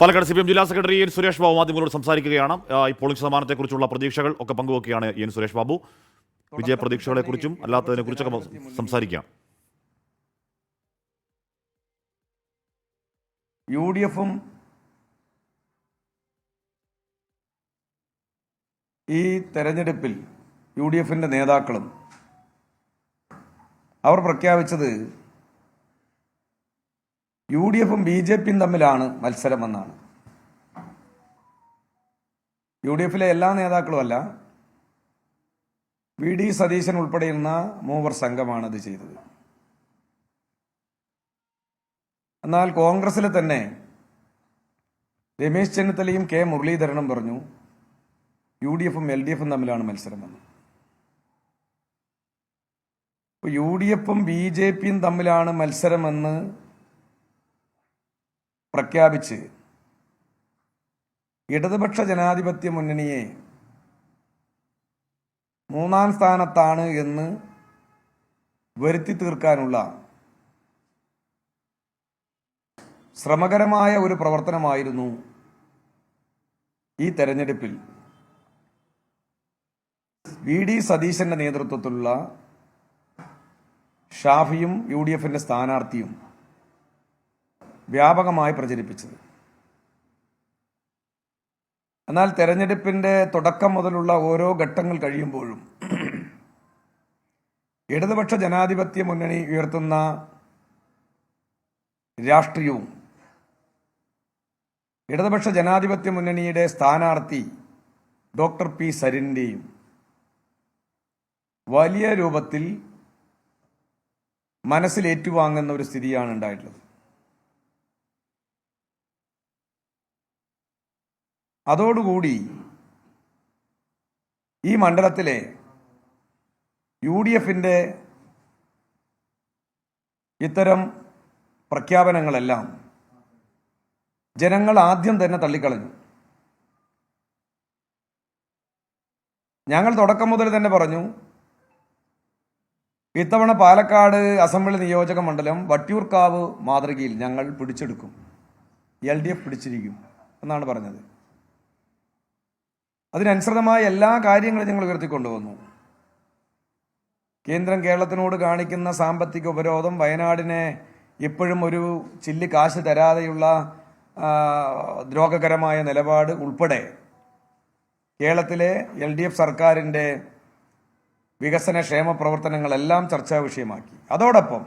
Palakkad C P M ജില്ലാ secretary N Suresh Babu മാധ്യമങ്ങളോട് സംസാരിക്കുകയാണ്. ഈ പോളിംഗ് ശതമാനത്തെക്കുറിച്ചുള്ള പ്രതീക്ഷകൾ ഒക്കെ പങ്കുവെക്കുകയാണ് എൻ സുരേഷ് ബാബു. വിജയ പ്രതീക്ഷകളെക്കുറിച്ചും അല്ലാത്തതിനെ കുറിച്ചൊക്കെ സംസാരിക്കാം. യു ഡി എഫും ഈ തെരഞ്ഞെടുപ്പിൽ യു ഡി എഫിന്റെ നേതാക്കളും അവർ പ്രഖ്യാപിച്ചത് യു ഡി എഫും ബി ജെ പിയും തമ്മിലാണ് മത്സരമെന്നാണ്. യു ഡി എഫിലെ എല്ലാ നേതാക്കളും അല്ല വി ഡി സതീശൻ ഉൾപ്പെടെയുള്ള മൂവർ സംഘമാണ് ഇത് ചെയ്തത്. എന്നാൽ കോൺഗ്രസിൽ തന്നെ രമേശ് ചെന്നിത്തലയും കെ മുരളീധരനും പറഞ്ഞു യു ഡി എഫും എൽ ഡി എഫും തമ്മിലാണ് മത്സരമെന്ന്. യു ഡി എഫും ബി ജെ പിയും തമ്മിലാണ് മത്സരമെന്ന് പ്രഖ്യാപിച്ച് ഇടതുപക്ഷ ജനാധിപത്യ മുന്നണിയെ മൂന്നാം സ്ഥാനത്താണ് എന്ന് വരുത്തി തീർക്കാനുള്ള ശ്രമകരമായ ഒരു പ്രവർത്തനമായിരുന്നു ഈ തെരഞ്ഞെടുപ്പിൽ വി ഡി സതീശന്റെ നേതൃത്വത്തിലുള്ള ഷാഫിയും യു ഡി എഫിന്റെ സ്ഥാനാർത്ഥിയും വ്യാപകമായി പ്രചരിപ്പിച്ചത്. എന്നാൽ തെരഞ്ഞെടുപ്പിന്റെ തുടക്കം മുതലുള്ള ഓരോ ഘട്ടങ്ങൾ കഴിയുമ്പോഴും ഇടതുപക്ഷ ജനാധിപത്യ മുന്നണി ഉയർത്തുന്ന രാഷ്ട്രീയവും ഇടതുപക്ഷ ജനാധിപത്യ മുന്നണിയുടെ സ്ഥാനാർത്ഥി ഡോക്ടർ പി സരിന്റെയും വലിയ രൂപത്തിൽ മനസ്സിലേറ്റുവാങ്ങുന്ന ഒരു സ്ഥിതിയാണ് ഉണ്ടായിട്ടുള്ളത്. അതോടുകൂടി ഈ മണ്ഡലത്തിലെ യു ഡി എഫിന്റെ ഇത്തരം പ്രഖ്യാപനങ്ങളെല്ലാം ജനങ്ങൾ ആദ്യം തന്നെ തള്ളിക്കളഞ്ഞു. ഞങ്ങൾ തുടക്കം മുതൽ തന്നെ പറഞ്ഞു ഇത്തവണ പാലക്കാട് അസംബ്ലി നിയോജക മണ്ഡലം വട്ടിയൂർക്കാവ് മാതൃകയിൽ ഞങ്ങൾ പിടിച്ചെടുക്കും. എൽ ഡി എഫ് പിടിച്ചിരിക്കും എന്നാണ് പറഞ്ഞത്. അതിനനുസൃതമായ എല്ലാ കാര്യങ്ങളും ഞങ്ങൾ ഉയർത്തിക്കൊണ്ടുവന്നു. കേന്ദ്രം കേരളത്തിനോട് കാണിക്കുന്ന സാമ്പത്തിക ഉപരോധം വയനാടിനെ എപ്പോഴും ഒരു ചില്ലി കാശ് തരാതെയുള്ള ദ്രോഹകരമായ നിലപാട് ഉൾപ്പെടെ കേരളത്തിലെ എൽ ഡി എഫ് സർക്കാരിന്റെ വികസന ക്ഷേമ പ്രവർത്തനങ്ങളെല്ലാം ചർച്ചാ വിഷയമാക്കി. അതോടൊപ്പം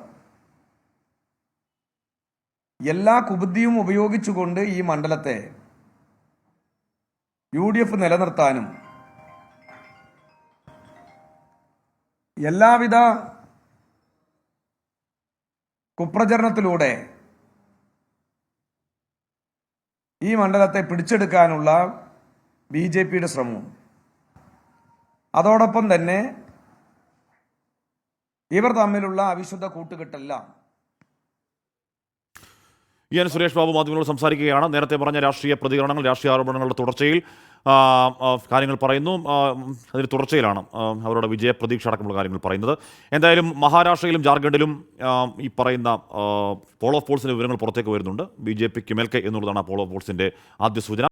എല്ലാ കുബുദ്ധിയും ഉപയോഗിച്ചുകൊണ്ട് ഈ മണ്ഡലത്തെ യു ഡി എഫ് നിലനിർത്താനും എല്ലാവിധ കുപ്രചരണത്തിലൂടെ ഈ മണ്ഡലത്തെ പിടിച്ചെടുക്കാനുള്ള ബി ജെ പിയുടെ ശ്രമവും. അതോടൊപ്പം തന്നെ ഇവർ തമ്മിലുള്ള അവിശുദ്ധ കൂട്ടുകെട്ടെല്ലാം ഇ എൻ സുരേഷ് ബാബു മാധ്യമങ്ങളോട് സംസാരിക്കുകയാണ്. നേരത്തെ പറഞ്ഞ രാഷ്ട്രീയ പ്രതികരണങ്ങൾ രാഷ്ട്രീയ ആരോപണങ്ങളുടെ തുടർച്ചയിൽ കാര്യങ്ങൾ പറയുന്നു. അതിന് തുടർച്ചയിലാണ് അവരുടെ വിജയ പ്രതീക്ഷ അടക്കമുള്ള കാര്യങ്ങൾ പറയുന്നത്. എന്തായാലും മഹാരാഷ്ട്രയിലും ജാർഖണ്ഡിലും ഈ പറയുന്ന പോൾ ഓഫ് പോൾസിന്റെ വിവരങ്ങൾ പുറത്തേക്ക് വരുന്നുണ്ട്. ബി ജെ പിക്ക് മേൽക്കെ എന്നുള്ളതാണ് ആ പോൾ ഓഫ് പോൾസിന്റെ ആദ്യ സൂചന.